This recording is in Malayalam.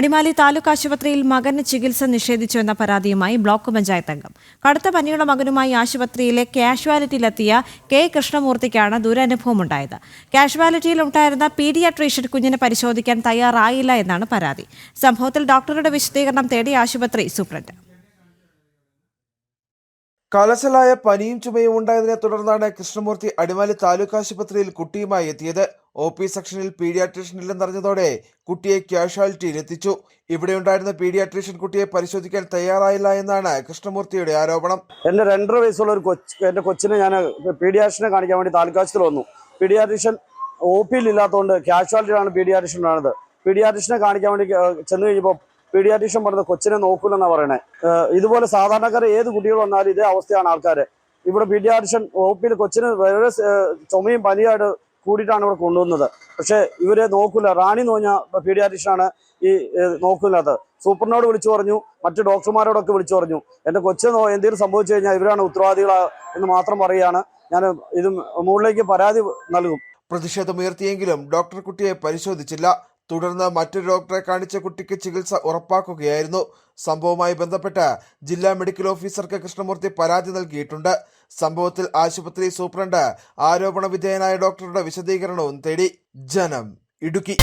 അടിമാലി താലൂക്ക് ആശുപത്രിയിൽ മകന് ചികിത്സ നിഷേധിച്ചു എന്ന പരാതിയുമായി ബ്ലോക്ക് പഞ്ചായത്ത് അംഗം. കടുത്ത പനിയുള്ള മകനുമായി ആശുപത്രിയിലെ കാഷ്വാലിറ്റിയിലെത്തിയ കെ കൃഷ്ണമൂർത്തിക്കാണ് ദുരനുഭവമുണ്ടായത്. കാഷ്വാലിറ്റിയിൽ ഉണ്ടായിരുന്ന പീഡിയാട്രീഷ്യൻ കുഞ്ഞിനെ പരിശോധിക്കാൻ തയ്യാറായില്ല എന്നാണ് പരാതി. സംഭവത്തിൽ ഡോക്ടറുടെ വിശദീകരണം തേടി ആശുപത്രി സൂപ്രണ്ട്. കലശലായ പനിയും ചുമയും ഉണ്ടായതിനെ തുടർന്നാണ് കൃഷ്ണമൂർത്തി അടിമാലി താലൂക്ക് ആശുപത്രിയിൽ കുട്ടിയുമായി എത്തിയത്. ഒ പി സെക്ഷനിൽ പീഡിയാട്രീഷ്യൻ ഇല്ലെന്നറിഞ്ഞതോടെ കുട്ടിയെ ക്യാഷ്വാലിറ്റിയിൽ എത്തിച്ചു ഇവിടെയുണ്ടായിരുന്ന പീഡിയാട്രീഷ്യൻ കുട്ടിയെ പരിശോധിക്കാൻ തയ്യാറായില്ല എന്നാണ് കൃഷ്ണമൂർത്തിയുടെ ആരോപണം. എന്റെ രണ്ടര വയസ്സുള്ള ഒരു എന്റെ കൊച്ചിനെ ഞാൻ പീഡിയാട്രിഷനെ കാണിക്കാൻ വേണ്ടി താൽക്കാശത്തിൽ വന്നു. പീഡിയാട്രീഷ്യൻ ഒ പിയിൽ ഇല്ലാത്തതുകൊണ്ട് കാഷ്വാലിറ്റിയിലാണ് പീഡിയാട്രീഷ്യൻ ആണത് പീഡിയാട്രീഷനെ കാണിക്കാൻ വേണ്ടി ചെന്ന് കഴിഞ്ഞപ്പോൾ പീഡിയാട്രീഷ്യൻ പറഞ്ഞത് കൊച്ചിനെ നോക്കൂലെന്നാണ് പറയണേ. ഇതുപോലെ സാധാരണക്കാരെ ഏത് കുട്ടികൾ വന്നാലും ഇതേ അവസ്ഥയാണ് ആൾക്കാർ ഇവിടെ പീഡിയാട്രീഷ്യൻ ഒ പിയിൽ കൊച്ചിന് വളരെ ചുമയും പനിയായിട്ട് കൂടിയിട്ടാണ് ഇവിടെ കൊണ്ടുവന്നത്. പക്ഷേ ഇവരെ നോക്കൂല. റാണി എന്ന് പറഞ്ഞ പീഡിയാട്രിഷനാണ് ഈ നോക്കുന്നത് സൂപ്പറിനോട് വിളിച്ചു പറഞ്ഞു മറ്റു ഡോക്ടർമാരോടൊക്കെ വിളിച്ചു പറഞ്ഞു. എന്റെ കൊച്ചു എന്തെങ്കിലും സംഭവിച്ചു കഴിഞ്ഞാൽ ഇവരാണ് ഉത്തരവാദികൾ എന്ന് മാത്രം പറയുകയാണ്. ഞാൻ ഇത് മുകളിലേക്ക് പരാതി നൽകും. പ്രതിഷേധമുയർത്തിയെങ്കിലും ഡോക്ടർ കുട്ടിയെ പരിശോധിച്ചില്ല. തുടർന്ന് മറ്റൊരു ഡോക്ടറെ കാണിച്ച കുട്ടിക്ക് ചികിത്സ ഉറപ്പാക്കുകയായിരുന്നു. സംഭവവുമായി ബന്ധപ്പെട്ട് ജില്ലാ മെഡിക്കൽ ഓഫീസർക്ക് കൃഷ്ണമൂർത്തി പരാതി നൽകിയിട്ടുണ്ട്. സംഭവത്തിൽ ആശുപത്രി സൂപ്രണ്ട് ആരോപണ വിധേയനായ ഡോക്ടറുടെ വിശദീകരണവും തേടി. ജനം ഇടുക്കി.